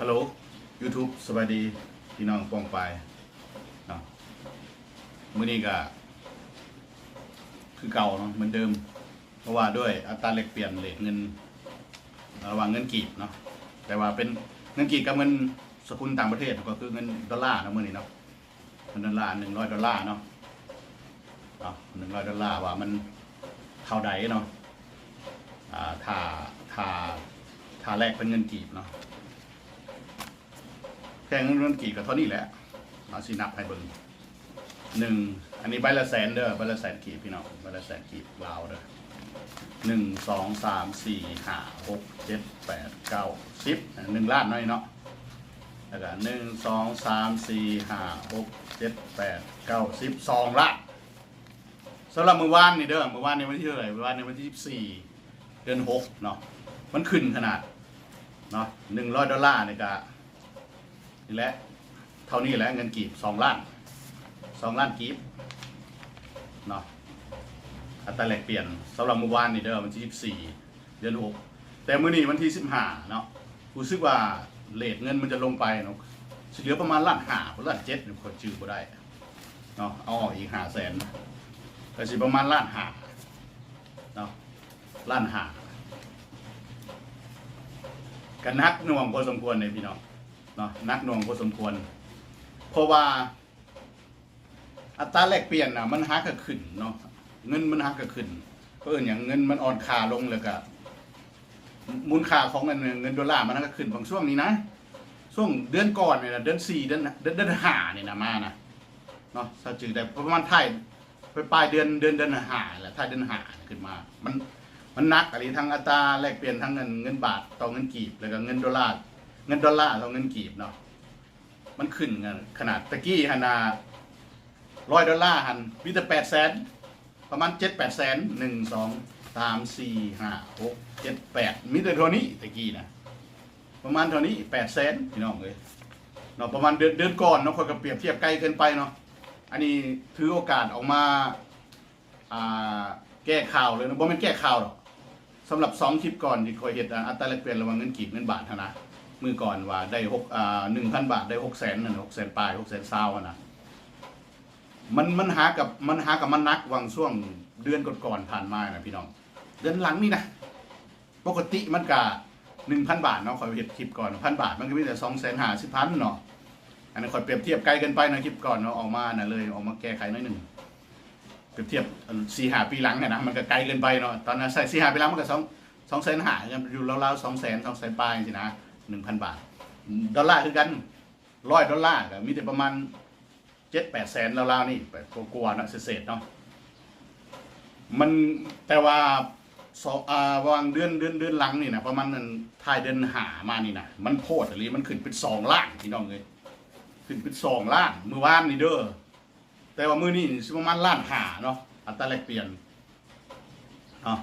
ฮัลโหล YouTube สวัสดีพี่น้องปองไปเนาะมื้อนี้ก็คือเก่าเนาะเหมือนเดิม เพราะว่าด้วยอัตราแลกเปลี่ยนเลทเงิน ระหว่างเงินกีบเนาะแต่ว่าเป็นเงินกีบกับเงินสกุลต่างประเทศก็คือเงินดอลลาร์เนาะมื้อนี้เนาะเงินดอลลาร์หนึ่งร้อยดอลลาร์เนาะเนาะหนึ่งร้อยดอลลาร์ว่ามันเท่าใดเนาะอ่าถ้าถ้าถ้าแลกเป็นเงินกีบเนาะ แค่งกันกี่ก็เท่านี้แหละเอาสินับให้เบิ่งหนึ่งอันนี้ใบละแสนเด้อใบละแสนกีบพี่น้องใบละแสนกีบลาวเด้อหนึ่งสองสามสี่ห้าหกเจ็ดแปดเก้าสิบหนึ่งล้านน้อยเนาะแล้วก็หนึ่งสองสามสี่ห้าหกเจ็ดแปดเก้าสิบสองล้านสำหรับมือวานนี่เด้อมือวานในวันที่เท่าไหร่มือวานในวันที่สิบสี่เดือนหกเนาะมันขึ้นขนาดเนาะหนึ่งร้อยดอลลาร์นี่ก็ นี่แหละ เท่านี้แหละเงินกีบสองล้านสองล้านกีบเนาะอัตราแลกเปลี่ยนสำหรับเมื่อวานนี่เด้อวันที่สิบสี่เดือนหกแต่มื้อนี้วันที่สิบห้าเนาะรู้สึกว่าเลทเงินมันจะลงไปเนาะเหลือประมาณล้านห้าหรือล้านเจ็ดเนี่ยคนจื้อบ่ได้เนาะเอาออกอีกห้าแสนก็สิประมาณล้านห้าเนาะล้านห้ากันนักหน่วงพอสมควรเลยพี่น้อง เนาะนักหน่วงพอสมควร เพราะว่า อัตราแลกเปลี่ยนนะมันหักก็ขึ้นเนาะเงินมันหักก็ขึ้นเพราะเอิญอย่างเงินมันอ่อนค่าลงเลยก็มูลค่าของเงินเงินดอลลาร์มันก็ขึ้นบางช่วงนี้นะช่วงเดือนก่อนเนี่ยนะเดือนสี่เดือนเดือนเดือนห้าเนี่ยนะมานะเนาะถ้าจืดแต่ประมาณไทยไปปลายเดือนเดือนเดือนห้าแหละท้ายเดือนห้าขึ้นมา มันมันนักอะไรทั้งอัตราแลกเปลี่ยนทั้งเงินเงินบาทต่อเงินกีบแล้วก็เงินดอลลาร์ เงินดอลลาร์ต่อเงินกีบเนาะมันขึ้นกันขนาดตะกี้ฮันนาร้อยดอลลาร์หันมีแต่แปดแสนประมาณเจ็ดแปดแสนหนึ่งสองสามสี่ห้าหกเจ็ดแปดมีแต่เท่านี้ตะกี้นะประมาณเท่านี้แปดแสนพี่น้องเลยเนาะประมาณเดือนเดือนก่อนเนาะคนก็เปรียบเทียบไกลเกินไปเนาะอันนี้ถือโอกาสออกมาอ่าแก้ข่าวเลยนะบ่แม่นแก้ข่าวหรอกสำหรับสองคลิปก่อนที่คอยเห็นอัตราแลกเปลี่ยนระหว่างเงินกีบเงินบาทนะ มือก่อนว่าได้หกอ่าหนึ่งพันบาทได้หกแสนหนั่นหกแสนปลายหกแสนซาวนะมันมันหากับมันหากับมันนักวังช่วงเดือนก่อนๆผ่านมานะพี่น้อง เดือนหลังนี่นะปกติมันกะหนึ่งพันบาทเนาะคอยเห็นคลิปก่อนพันบาทมันก็มีแต่สองแสนหาสิบพันเนาะอันนั้คอยเปรียบเทียบไกลเกินไปนะคลิปก่อนเนาะออกมาน่ะเลยออกมาแก้ไขหน้อยหนึ่งเปรียบเทียบสี่หาปีหลังเนี่ยนะมันก็ไกลเกินไปเนาะตอนนั้นใส่สี่หาปีหลังมันก็สองสองแสนหาอยู่ราวๆสองแสนสองแสนปลายสินะ หนึ่งพันบาท ดอลลาร์คือกันร้อยดอลลาร์ก็มีแต่ประมาณเจ็ดแปดแสนราวๆนี่แบบกลัวๆนะเศษๆเนาะมันแต่ว่าสองอ่าวางเดือนเดือนเดือนหลังนี่นะประมาณนั้นทายเดือนหามานี่นะมันโพดอะไรมันขึ้นเป็นสองล้านพี่น้องเลยขึ้นเป็นสองล้านมือวานนี่เด้อแต่ว่ามือนี่สิประมาณล้านหาเนาะอัตราแลกเปลี่ยนเนาะ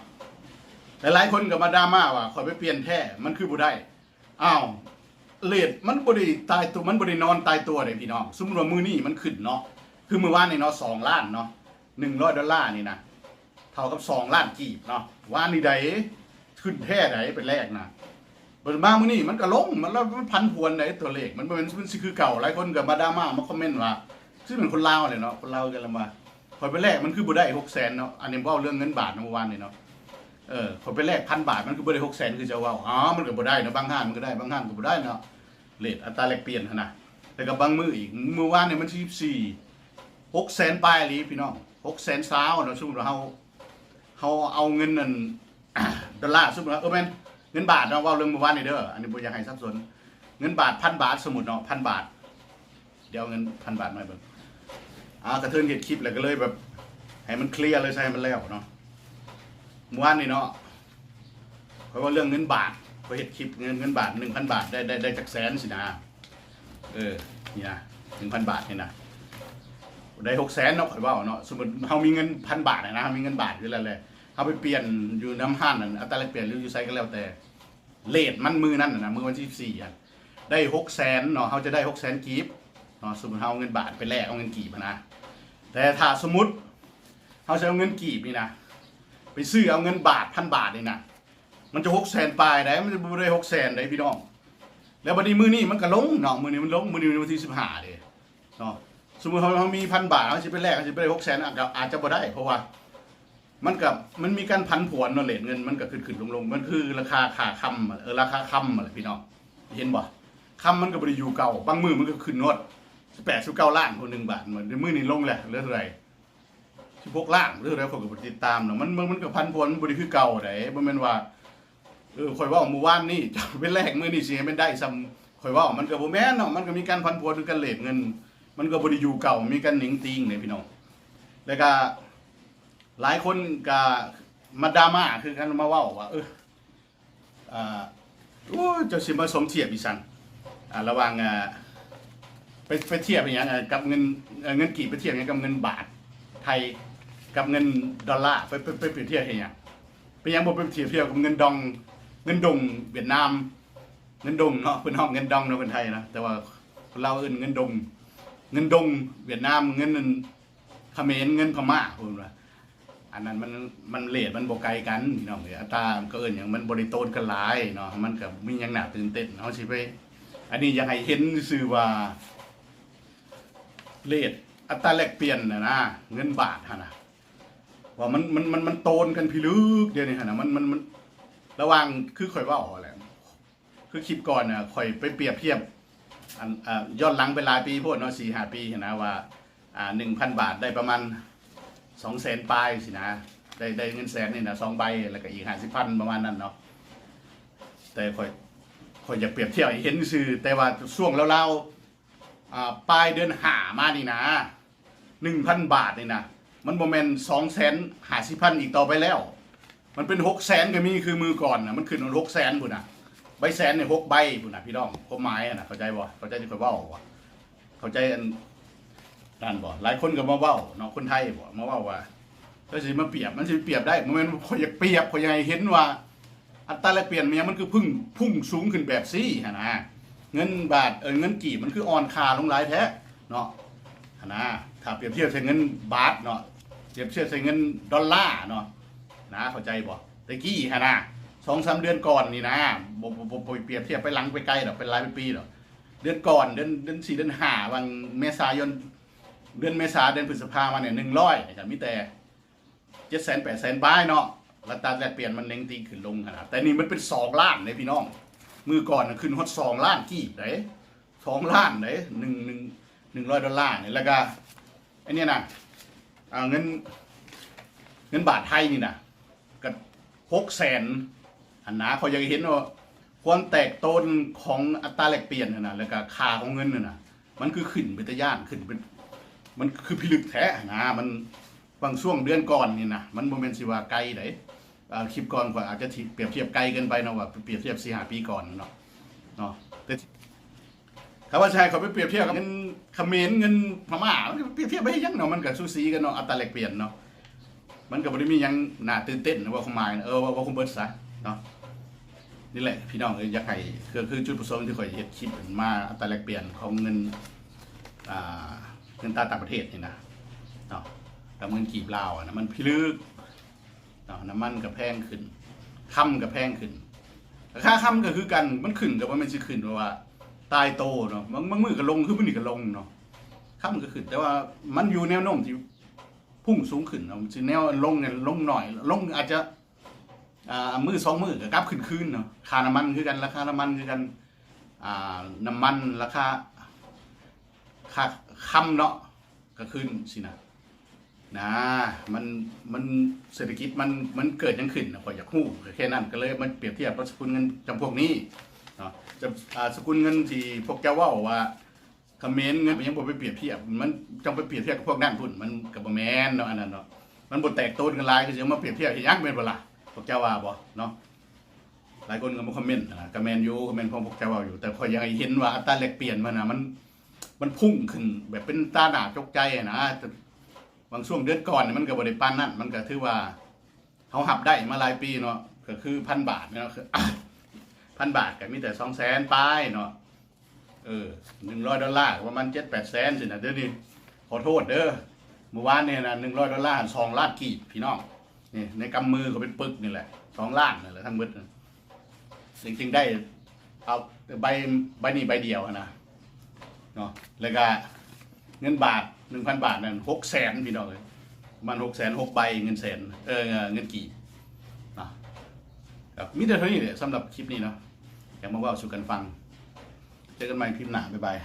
หลายๆคนก็มาดราม่าว่าคอยไปเปลี่ยนแท้มันคือบุได้ อ้าวเลดมันบริตายตัวมันบรินอนตายตัวเลยพี่น้องสมมติว่ามือนี่มันขึ้นเนาะคือมือว่านนี่เนาะสองล้านเนาะหนึ่งร้อยดอลลาร์นี่นะเท่ากับสองล้านกีบเนาะว่านี่ใดขึ้นแท้ใดเป็นแรกนะเปิดมามือนี่มันก็ลงมันแล้วมันพันพวนในตัวเลขมันเป็นมันคือเก่าหลายคนกับมาดาม่ามาคอมเมนต์ว่าซึ่งเป็นคนลาวเลยเนาะคนลาวกันละมาพอไปแรกมันคือบ่ได้หกแสนเนาะอันนี้เว่าเรื่องเงินบาทเมื่อวานนี่เนาะ เออคนไปแลกพันบาทมันคือบ่ได้หกแสนคือจะว่าอ๋อมันก็บ่ได้เนาะบางห้างมันก็ได้บางห้างก็บ่ได้เนาะเลทอัตราแลกเปลี่ยนนะแต่กับบางมืออีกมือวานเนี่ยมันที่สี่หกแสนปลายลีพี่น้องหกแสนสาวเนาะสมมติเฮาเฮาเอาเงินนั่นดอลลาร์สมมติเออแม่นเงินบาทเนาะว่าเรื่องมือวานนี่เด้ออันนี้บ่อยากให้สับสนเงินบาทพันบาทสมมุติเนาะพันบาท เดี๋ยวเงินพันบาทมาเบิ่งอ่ากระเทินเห็ดคลิปแล้วก็เลยแบบให้มันเคลียร์เลยใช่ให้มันแล้วเนาะ เมื่อวานนี่เนาะเพราะว่าเรื่องเงินบาทพอเห็ดคลิปเงินเงินบาทหนึ่งพันบาทได้ได้ได้จากแสนสินะเออนี่นะหนึ่งพันบาทนี่นะได้หกแสนเนาะข่อยว่าเนาะสมมติเรามีเงินพันบาทนะเรามีเงินบาทอยู่แล้วเลยเอาไปเปลี่ยนอยู่น้ำห้านนั่นอัตราแลกเปลี่ยนหรืออยู่ไซก็แล้วแต่เลทมันมือนั่นนะมือวันที่สี่อะได้หกแสนเนาะเขาจะได้หกแสนกีบเนาะสมมติเขาเอาเงินบาทไปแลกเอาเงินกีบนะแต่ถ้าสมมติเขาจะเอาเงินกีบนี่นะ ไปซื้อเอาเงินบาทพันบาทนี่นะมันจะหกแสนปลายได้มันจะบริหกแสนได้พี่น้อง แล้วบัดนี้มือนี้มันก็ลงเนาะมือนี้มันลงมือนี้วันที่15เด้เนาะสมมุติเขาเขามีพันบาทเขาสิไปแลกเขาสิไปได้6แสนอาจจะอาจจะบ่ได้ เพราะว่า มันกับมันมีการพันผวนเนาะเลทเงินมันก็ขึ้นขึ้นลงลงมันคือราคาค่าคำเออราคาคำอะไรพี่น้องเห็นบ่คำมันก็บ่ได้อยู่เก่าบางมือมันก็ขึ้นงด8 19ล้านคนหนึ่งบาทเหมือนมื้อนี้ลงแหละเหลือเท่าไหร่ 16ล้านหรืออะไรคนก็บ่ติดตามเนาะมันมันมันก็พันผวนมันบ่ได้คือเก่าไดบ่แม่นว่าเออข่อยเว่าเมื่อวานนี่จะเป็นแรกมื้อนี้สิให้มันได้ซ้ำข่อยเว่ามันก็บ่แม่นเนาะมันก็มีการพันผวนหรือการเลทเงิน มันก็บ่ได้อยู่เก่ามีการหนิงติงเนี่ยพี่น้องแล้วก็หลายคนก็มาดราม่าคือกันมาเว่าว่าเอออ่าโอ้เจะสิมาสมเทียบอีสันอ่าระหว่างอ่าไปไปเทียบอย่างเงี้ยกับเงินเงินกี่ไปเทียบอย่างเงี้ยกับเงินบาทไทย กับเงินดอลลาร์ไปไปไปเปรียบเทียบอย่างเงี้ยไปยังบอกไปเทียบเทียบกับเงินดองเงินดงเวียดนาม เงินดงเนาะเป็นห้องเงินดองเนาะคนไทยนะแต่ว่าคนเราวเอิ้นเงินดง เงินดงเวียดนามเงินเขมรเงินพม่าพูดว่าอันนั้นมันมันเลทมันบ่ไกลกันพี่น้องเอ้ยอัตราก็เอิ้นหยังมันบ่ได้โตนกันหลายเนาะมันก็มีหยังน่าตื่นเต้นเฮาสิไปอันนี้อยากให้เห็นซื่อว่าเลทอัตราแลกเปลี่ยนน่ะนะเงินบาทหั่นะ ว่ามันมันมันมันโตนกันพิลึกเดี๋ยวนี้หั่นะมันมันมันระหว่างคือข่อยว้าแหละคือคลิปก่อนน่ะข่อยไปเปรียบเทียบอันอ่าย้อนหลังไปหลายปีโพดเนาะ4-5ปีเห็นนะว่าอ่า1,000บาทได้ประมาณสองแสนปลายสินะได้ได้เงินแสนนี่นะสองใบแล้วก็อีกห้าสิบพันประมาณนั้นเนาะแต่ค่อยค่อยอยากเปรียบเทียบเห็นซื่อแต่ว่าช่วงเล่าๆอ่าปลายเดือนหามานี่นะหนึ่งพันบาทนี่นะ มันโมเมนสองแสนหาสิบพันอีกต่อไปแล้ว มันเป็นหกแสนก็มีคือมือก่อนนะมันขึ้นมาหกแสนพุ่นะใบแสนเนี่ยหกใบพุ่นะพี่น้องผมหมายอะนะเข้าใจบ่เข้าใจที่ค่อยเว่าบ่เข้าใจอันนั่นบ่หลายคนก็มาเว้าเนาะคนไทยบ่มาเว้าว่าก็สิมาเปรียบมันสิเปรียบได้บ่แม่นข่อยอยากเปรียบข่อยอยากให้เห็นว่า อัตราแลกเปลี่ยนมันมันคือพึ่งพุ่งสูงขึ้นแบบซี่นะเงินบาทเออเงินกีบมันคืออ่อนค่าลงหลายแท้เนาะนะถ้าเปรียบเทียบใส่เงินบาทเนาะ เปรียบเทียบใส่เงินดอลลาร์เนาะนะเข้าใจบ่ตะกี้หั่นะสองสามเดือนก่อนนี่นะบ่บ่บ่เปรียบเทียบไปหลังไปไกลดอกเป็นหลายเป็นปีดอกเดือนก่อนเดือนเดือนสี่เดือนห้าวันเมษายนเดือนเมษาเดือนพฤษภามาเนี่ยหนึ่งร้อยนะครับมีแต่เจ็ดแสนแปดแสนบายเนาะรัตราแลกเปลี่ยนมันเน้งตีขึ้นลงขนาดแต่นี่มันเป็นสองล้านเลยพี่น้อง มือก่อนน่ะขึ้นฮอตสองล้านกี่เลยสองล้านเลยหนึ่งหนึ่งหนึ่งร้อยดอลลาร์เนี่ยแล้วก็ไอเนี่ยนะ อ่าเงินเงินบาทไทยนี่นะก็หกแสนอันนะเขาอยากเห็นว่าความแตกต้นของอัตราแลกเปลี่ยนน่ะนะแล้วก็ค่าของเงินน่ะนะมันคือขึ้นเป็นตะย่านขึ้นเป็นมันคือพิลึกแท้นะมันบางช่วงเดือนก่อนนี่นะมันโมเมนต์สิว่าไกลไหนอ่าคลิปก่อนกว่าอาจจะเปรียบเทียบไกลเกินไปเนาะว่าเปรียบเทียบสี่หาปีก่อนเนาะเนาะแต่ คำว่าชายเขาไปเปรียบเทียบกับเงินเขมรเงินพม่ามันก็เปรียบเทียบไปให้ยังเนาะมันกับซูซีกันเนาะอัตราแลกเปลี่ยนเนาะมันก็บ่ได้มีหยังน่าตื่นเต้นนะว่าขาหมายเออว่าว่าคุณเบิร์ดซะเนาะนี่แหละพี่น้องเอ้ยอยากให้คือคือจุดประสงค์ที่ข่อยเฮ็ดคลิปมาอัตราแลกเปลี่ยนของเงินอ่าเงินตราต่างประเทศนี่นะเนาะกับเงินกีบลาวอะนะมันพิลึกเนาะน้ำมันก็แพงขึ้นค่ำก็แพงขึ้น ค่าค่ำก็คือกันมันขึ้นกับว่ามันสิขึ้นเพราะว่า ตายโตเนาะบางบางมือก็ลงคือมันนี่ก็ลงเนาะค่ำก็ขึ้นแต่ว่ามันอยู่แนวโน้มที่พุ่งสูงขึ้นเนาะสิแนวลงเนี่ยลงหน่อย ลงอาจจะอ่ามือสองมือก็กลับขึ้นคืนเนาะค่าน้ำมันคือกันราคาน้ำมันคือกันอ่าน้ำมันราคาค่าคำเนาะก็ขึ้นสินะนะมันมันเศรษฐกิจมันมันเกิดยังขึ้นนะพอยากฮู้แค่นั้นก็เลยมันเปรียบเทียบกับสกุลเงินจำพวกนี้ เนาะจะอ่าสกุลเงินที่พวกเจ้าว่าว่าเขมรเงินมันยังบ่ไปเปรียบเทียบมันจำไปเปรียบเทียบกับพวกนั้นพุ่นมันกับบ่แม่นเนาะอันนั้นเนาะมันบ่แตกต้นกันหลายคือสิมาเปรียบเทียบเฮ็ดหยังแม่นบ่ล่ะพวกเจ้ว่าบ่เนาะหลายคนก็มาคอมเมนต์นะก็แม่นอยู่ก็แมนพวกพวกเจ้ว่าอยู่ แต่พอยอยากเห็นว่าอัตราแลกเปลี่ยนมันนะมันมันพุ่งขึ้นแบบเป็นตาหนาจกใจนะแต่บางช่วงเดือนก่อนเนี่ยมันก็บริปานนั่นมันก็ถือว่าเขาหับได้มาหลายปีเนาะก็คือพันบาทเนาะคือ พันบาทก็มีแต่สองแสนป้ายเนาะเออหนึ่งร้อยดอลลาร์ประมาณเจ็ดแปดแสนสินะเดี๋ยวนี้ขอโทษเด้อเมื่อวานเนี่ยนะหนึ่งร้อยดอลลาร์สองล้านกีบพี่น้องนี่ในกำมือก็เป็นปึกนี่แหละสองล้านนี่แหละทั้งหมดน่ะจริงๆได้เอาใบใบนี้ใบเดียวนะเนาะแล้วก็เงินบาทหนึ่งพันบาทนั่นหกแสนพี่น้องเลยมันหกแสนหกใบเงินแสนเออเงินกี่ ครับมีแต่เท่านี้เลยสำหรับคลิปนี้เนาะอยากมาว่าสู่กันฟัง เจอกันใหม่คลิปหน้าบ๊ายบาย